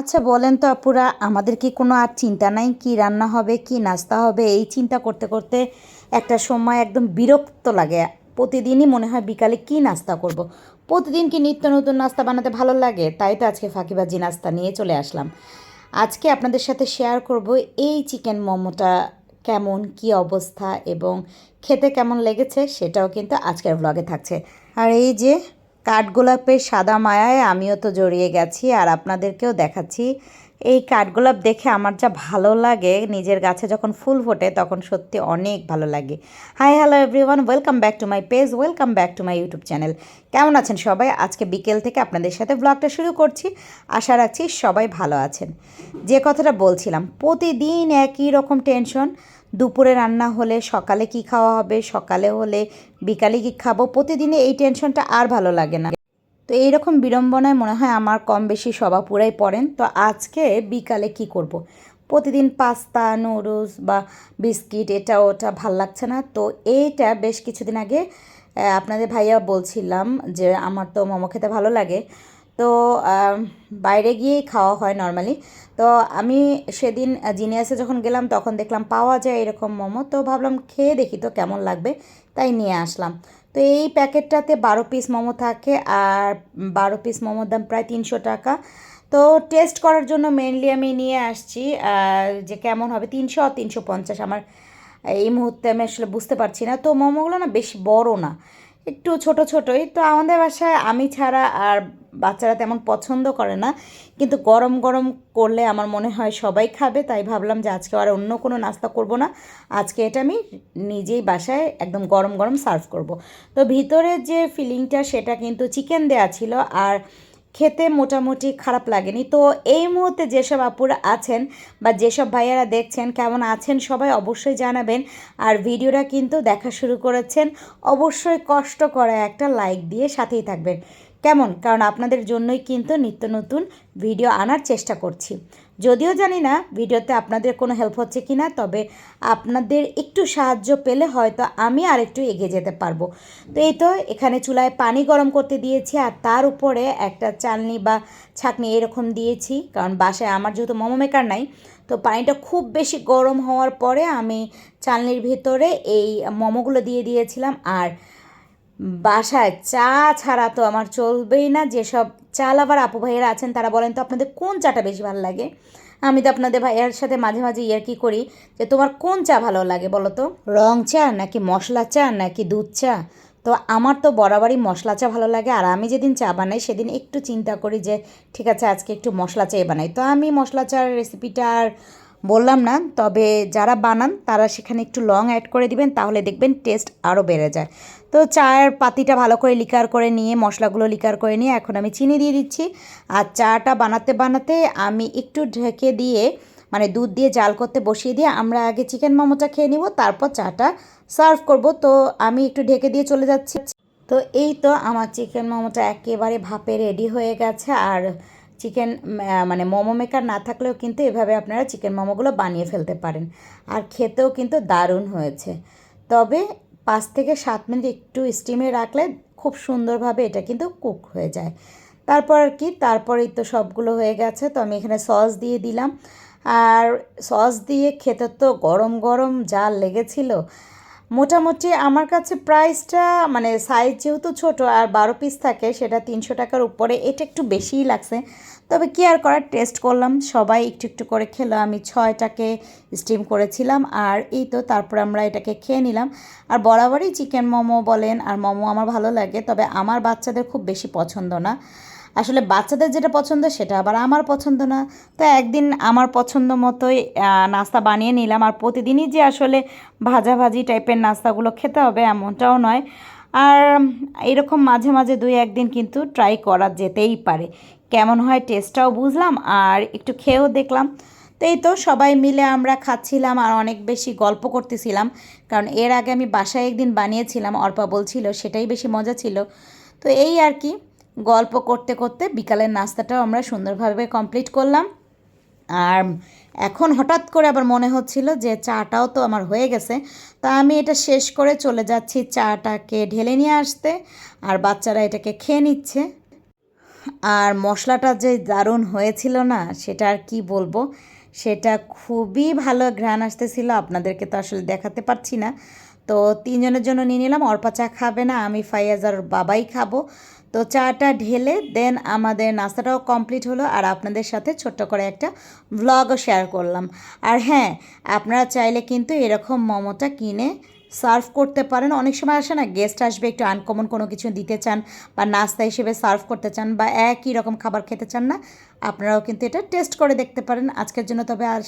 আচ্ছা বলেন তো আপুরা, আমাদের কি কোনো আর চিন্তা নাই? কি রান্না হবে, কি নাস্তা হবে? এই চিন্তা করতে করতে একটা সময় একদম বিরক্ত লাগে। প্রতিদিনই মনে হয় বিকালে কি নাস্তা করব। প্রতিদিন কি নিত্য নতুন নাস্তা বানাতে ভালো লাগে? তাই তো আজকে ফাঁকিবাজি নাস্তা নিয়ে চলে আসলাম। আজকে আপনাদের সাথে শেয়ার করব এই চিকেন মোমোটা কেমন, কি অবস্থা এবং খেতে কেমন লেগেছে সেটাও কিন্তু আজকের ব্লগে থাকছে। আর এই যে কাঠগোলাপের সাদা মায়ায় আমিও তো জড়িয়ে গেছি আর আপনাদেরকেও দেখাচ্ছি। এই কাঠগোলাপ দেখে আমার যা ভালো লাগে, নিজের গাছে যখন ফুল ফোটে তখন সত্যি অনেক ভালো লাগে। Hi hello everyone welcome back to my page welcome back to my YouTube channel কেমন আছেন সবাই? আজকে বিকেল থেকে আপনাদের সাথে ব্লগটা শুরু করছি। আশা রাখছি সবাই ভালো আছেন। যে কথাটা বলছিলাম, প্রতিদিন একই রকম টেনশন দুপুরে রান্না হলে সকালে কি খাওয়া হবে, সকালে হলে বিকালে কি খাব, প্রতিদিনে এই টেনশনটা আর ভালো লাগে না। তো এইরকম বিড়ম্বনায় মনে হয় আমার কম বেশি সবাপুরাই পড়েন। তো আজকে বিকালে কি করব। প্রতিদিন পাস্তা, নুডলস বা বিস্কিট, এটা ওটা ভালো লাগছে না। তো এইটা বেশ কিছুদিন আগে আপনাদের ভাইয়া বলছিলাম যে আমার তো মোমো খেতে ভালো লাগে। তো বাইরে গিয়েই খাওয়া হয় নর্মালি তো আমি সেদিন জিনিয়াসে যখন গেলাম, তখন দেখলাম পাওয়া যায় এরকম মোমো। তো ভাবলাম খেয়ে দেখি তো কেমন লাগবে, তাই নিয়ে আসলাম। তো এই প্যাকেটটাতে বারো পিস মোমো থাকে, আর বারো পিস মোমোর দাম প্রায় তিনশো টাকা। তো টেস্ট করার জন্য মেনলি আমি নিয়ে আসছি যে কেমন হবে, তিনশো আর তিনশো পঞ্চাশ। আমার এই মুহূর্তে আমি আসলে বুঝতে পারছি না। তো মোমোগুলো না বেশি বড় না। একটু ছোট ছোটই। তো আমাদের বাসায় আমি ছাড়া আর বাচ্চারা তেমন পছন্দ করে না। কিন্তু গরম গরম করলে আমার মনে হয় সবাই খাবে। তাই ভাবলাম যে আজকে আর অন্য কোনো নাস্তা করব না। আজকে এটা আমি নিজেই বাসায় একদম গরম গরম সার্ভ করব। তো ভিতরে যে ফিলিংটা সেটা কিন্তু চিকেন দেয়া ছিল। আর খেতে মোটামুটি খারাপ লাগেনি। তো এই মুহূর্তে যেসব আপুরা আছেন বা যেসব ভাইয়ারা দেখছেন, কেমন আছেন সবাই অবশ্যই জানাবেন। আর ভিডিওটা কিন্তু দেখা শুরু করেছেন। অবশ্যই কষ্ট করা একটা লাইক দিয়ে সাথেই থাকবেন। কেমন? কারণ আপনাদের জন্যই কিন্তু নিত্য নতুন ভিডিও আনার চেষ্টা করছি। যদিও জানি না ভিডিওতে আপনাদের কোনো হেল্প হচ্ছে কি না তবে আপনাদের একটু সাহায্য পেলে হয়তো আমি আর একটু এগিয়ে যেতে পারব। তো এই তো, এখানে চুলায় পানি গরম করতে দিয়েছি আর তার উপরে একটা চালনি বা ছাকনি এরকম দিয়েছি, কারণ বাসায় আমার যেহেতু মোমো মেকার নাই, তো পানিটা খুব বেশি গরম হওয়ার পরে আমি চালনির ভিতরে এই মোমোগুলো দিয়ে দিয়েছিলাম আর বাসায় চা ছাড়া তো আমার চলবেই না। যেসব চাল আবার আপু ভাইয়েরা আছেন, তারা বলেন তো আপনাদের কোন চাটা বেশি ভালো লাগে? আমি তো আপনাদের ভাইয়ের সাথে মাঝে মাঝে ইয়ার্কি করি, যে তোমার কোন চা ভালো লাগে বলো তো? রং চা নাকি মশলা চা নাকি দুধ চা? তো আমার তো বরাবরই মশলা চা ভালো লাগে, আর আমি যেদিন চা বানাই সেদিন একটু চিন্তা করি যে, ঠিক আছে, আজকে একটু মশলা চা বানাই। তো আমি মশলা চার রেসিপিটা আর বললাম না, তবে যারা বানান তারা সেখানে একটু লং অ্যাড করে দিবেন, তাহলে দেখবেন টেস্ট আরও বেড়ে যায়। তো চায়ের পাতিটা ভালো করে লিকার করে নিয়ে, মশলাগুলো লিকার করে নিয়ে এখন আমি চিনি দিয়ে দিচ্ছি। আর চাটা বানাতে বানাতে আমি একটু ঢেকে দিয়ে মানে দুধ দিয়ে জাল করতে বসিয়ে দিয়ে আমরা আগে চিকেন মোমোটা খেয়ে নিব, তারপর চাটা সার্ভ করব। তো আমি একটু ঢেকে দিয়ে চলে যাচ্ছি। তো এই তো আমার চিকেন মোমোটা একেবারে ভাপে রেডি হয়ে গেছে। আর চিকেন মানে মোমো মেকার না থাকলেও কিন্তু এভাবে আপনারা চিকেন মোমোগুলো বানিয়ে ফেলতে পারেন। আর খেতেও কিন্তু দারুণ হয়েছে। তবে পাঁচ থেকে সাত মিনিট একটু স্টিমে রাখলে খুব সুন্দরভাবে এটা কিন্তু কুক হয়ে যায়। তারপর আর কি, তারপরেই তো সবগুলো হয়ে গেছে, তো আমি এখানে সস দিয়ে দিলাম। আর সস দিয়ে খেতে তো গরম গরম যা লেগেছিল মোটামুটি আমার কাছে প্রাইসটা মানে সাইজ যেহেতু ছোট আর বারো পিস থাকে, সেটা তিনশো টাকার উপরে, এটা একটু বেশিই লাগছে। তবে কি আর করার টেস্ট করলাম, সবাই একটু একটু করে খেলো, আমি ছয়টাকে স্টিম করেছিলাম, আর এই তো তারপর আমরা এটাকে খেয়ে নিলাম। আর বরাবরই চিকেন মোমো বলেন, আর মোমো আমার ভালো লাগে, তবে আমার বাচ্চাদের খুব বেশি পছন্দ না। আসলে বাচ্চাদের যেটা পছন্দ সেটা আবার আমার পছন্দ না। তো একদিন আমার পছন্দ মতোই নাস্তা বানিয়ে নিলাম আর প্রতিদিনই যে আসলে ভাজাভাজি টাইপের নাস্তাগুলো খেতে হবে এমনটাও নয়। আর এরকম মাঝে মাঝে দুই একদিন কিন্তু ট্রাই করা যেতেই পারে। কেমন হয় টেস্টটাও বুঝলাম আর একটু খেয়েও দেখলাম। তো এই তো সবাই মিলে আমরা খাচ্ছিলাম আর অনেক বেশি গল্প করতেছিলাম। কারণ এর আগে আমি বাসায় একদিন বানিয়েছিলাম, অর্পা বলছিল সেটাই বেশি মজা ছিল। তো এই আর কি। গল্প করতে করতে বিকালের নাস্তাটাও আমরা সুন্দরভাবে কমপ্লিট করলাম। আর এখন হঠাৎ করে আবার মনে হচ্ছিল যে চাটাও তো আমার হয়ে গেছে। তা আমি এটা শেষ করে চলে যাচ্ছি চাটাকে ঢেলে নিয়ে আসতে। আর বাচ্চারা এটাকে খেয়ে নিচ্ছে। আর মশলাটা যে দারুণ হয়েছিল না, সেটা আর কি বলব? সেটা খুবই ভালো ঘ্রাণ আসতেছিল। আপনাদেরকে তো আসলে দেখাতে পারছি না। তো তিনজনের জন্য নিয়ে নিলাম। অর্পা চা খাবে না, আমি ফাইয়াজ আর বাবাই খাব। তো চাটা ঢেলে দেন আমাদের নাস্তাটাও কমপ্লিট হলো আর আপনাদের সাথে ছোট্ট করে একটা ভ্লগও শেয়ার করলাম। আর হ্যাঁ আপনারা চাইলে কিন্তু এরকম মোমোটা কিনে সার্ভ করতে পারেন। অনেক সময় আসে না গেস্ট আসবে, একটু আনকমন কোনো কিছু দিতে চান বা নাস্তা হিসেবে সার্ভ করতে চান বা একই রকম খাবার খেতে চান না, আপনারাও কিন্তু এটা টেস্ট করে দেখতে পারেন। আজকের জন্য তবে আর